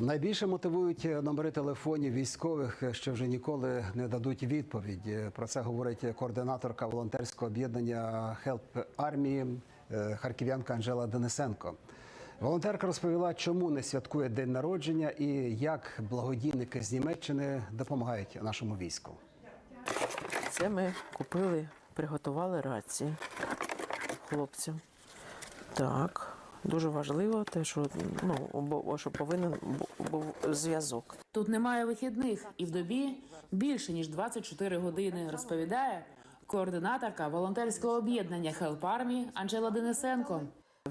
Найбільше мотивують номери телефонів військових, що вже ніколи не дадуть відповідь. Про це говорить координаторка волонтерського об'єднання Help Армії е, харків'янка Анжела Денисенко. Волонтерка розповіла, чому не святкує день народження і як благодійники з Німеччини допомагають нашому війську. Це ми купили, приготували рації хлопцям. Так, дуже важливо те, що, ну, бо- що повинен був зв'язок. Тут немає вихідних і в добі більше ніж 24 години, розповідає координаторка волонтерського об'єднання Help Army Анжела Денисенко.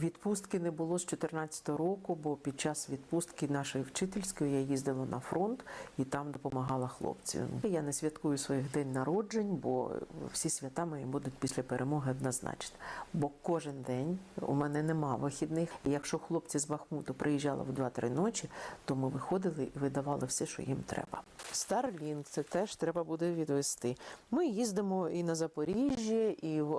Відпустки не було з 2014 року, бо під час відпустки нашої вчительської я їздила на фронт і там допомагала хлопцям. Я не святкую своїх день народжень, бо всі свята мої будуть після перемоги однозначно. Бо кожен день у мене нема вихідних. І якщо хлопці з Бахмуту приїжджали в 2-3 ночі, то ми виходили і видавали все, що їм треба. Старлінг це теж треба буде відвести. Ми їздимо і на Запоріжжя, і в,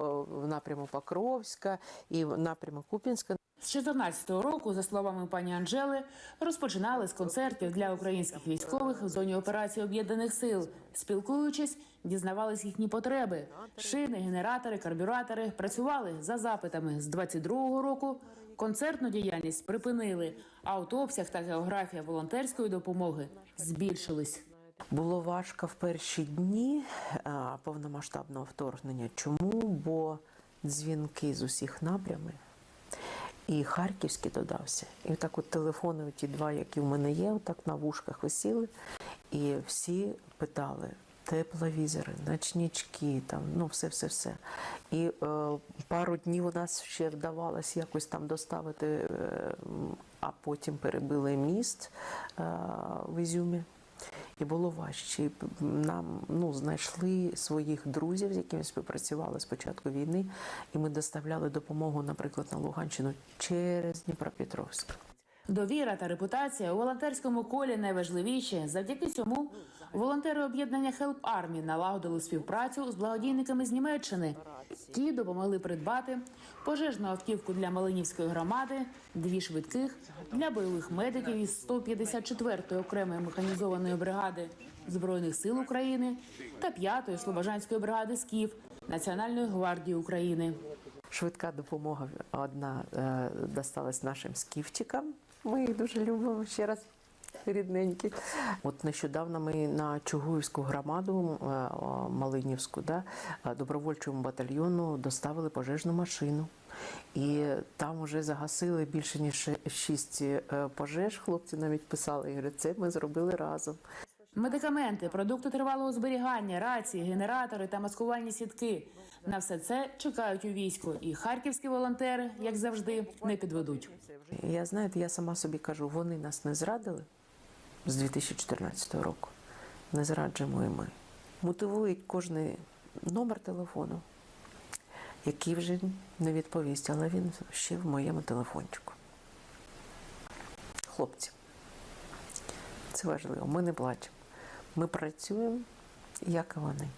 напряму Покровська, і в напряму Купінська. З 14-го року, за словами пані Анжели, розпочинали з концертів для українських військових в зоні операції об'єднаних сил. Спілкуючись, дізнавались їхні потреби. Шини, генератори, карбюратори працювали за запитами. З 22-го року концертну діяльність припинили, а от обсяг та географія волонтерської допомоги збільшились. Було важко в перші дні повномасштабного вторгнення. Чому? Бо дзвінки з усіх напрямів. І Харківський додався. І так от телефони, ті два, які в мене є, отак на вушках висіли. І всі питали: тепловізори, ночнички, там, ну все, все, все. І е, пару днів у нас ще вдавалось якось там доставити, е, а потім перебили міст е, в Ізюмі. І було важче. Нам ну, знайшли своїх друзів, з якими співпрацювали з початку війни, і ми доставляли допомогу, наприклад, на Луганщину через Дніпропетровськ. Довіра та репутація у волонтерському колі найважливіші. Завдяки цьому волонтери об'єднання Help Army налагодили співпрацю з благодійниками з Німеччини. Ті допомогли придбати пожежну автівку для Малинівської громади, дві швидких для бойових медиків із 154-ї окремої механізованої бригади збройних сил України та 5-ї слобожанської бригади СКІФ Національної гвардії України. Швидка допомога одна е, досталась нашим скіфчикам. Ми їх дуже любимо ще раз. Рідненькі. От нещодавно ми на Чугуївську громаду е, Малинівську, да, е, добровольчому батальйону доставили пожежну машину. І там вже загасили більше ніж шість е, пожеж. Хлопці навіть писали, і говорять, це ми зробили разом. Медикаменти, продукти тривалого зберігання, рації, генератори та маскувальні сітки. На все це чекають у війську. І харківські волонтери, як завжди, не підведуть. Я знаєте, я сама собі кажу, вони нас не зрадили з 2014 року. Не зраджуємо і ми. Мотивують кожний номер телефону, який вже не відповість, але він ще в моєму телефончику. Хлопці, це важливо. Ми не плачемо. Ми працюємо, як і вони.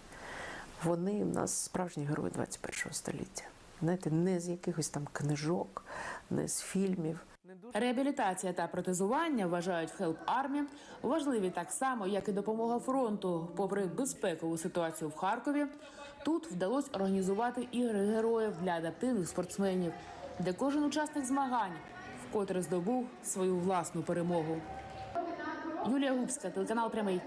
Вони в нас справжні герої 21 століття. Знаєте, не з якихось там книжок, не з фільмів. Реабілітація та протезування вважають в Help Army важливі так само, як і допомога фронту. Попри безпекову ситуацію в Харкові, тут вдалося організувати ігри героїв для адаптивних спортсменів, де кожен учасник змагань вкотре здобув свою власну перемогу. Юлія Губська, телеканал Прямий.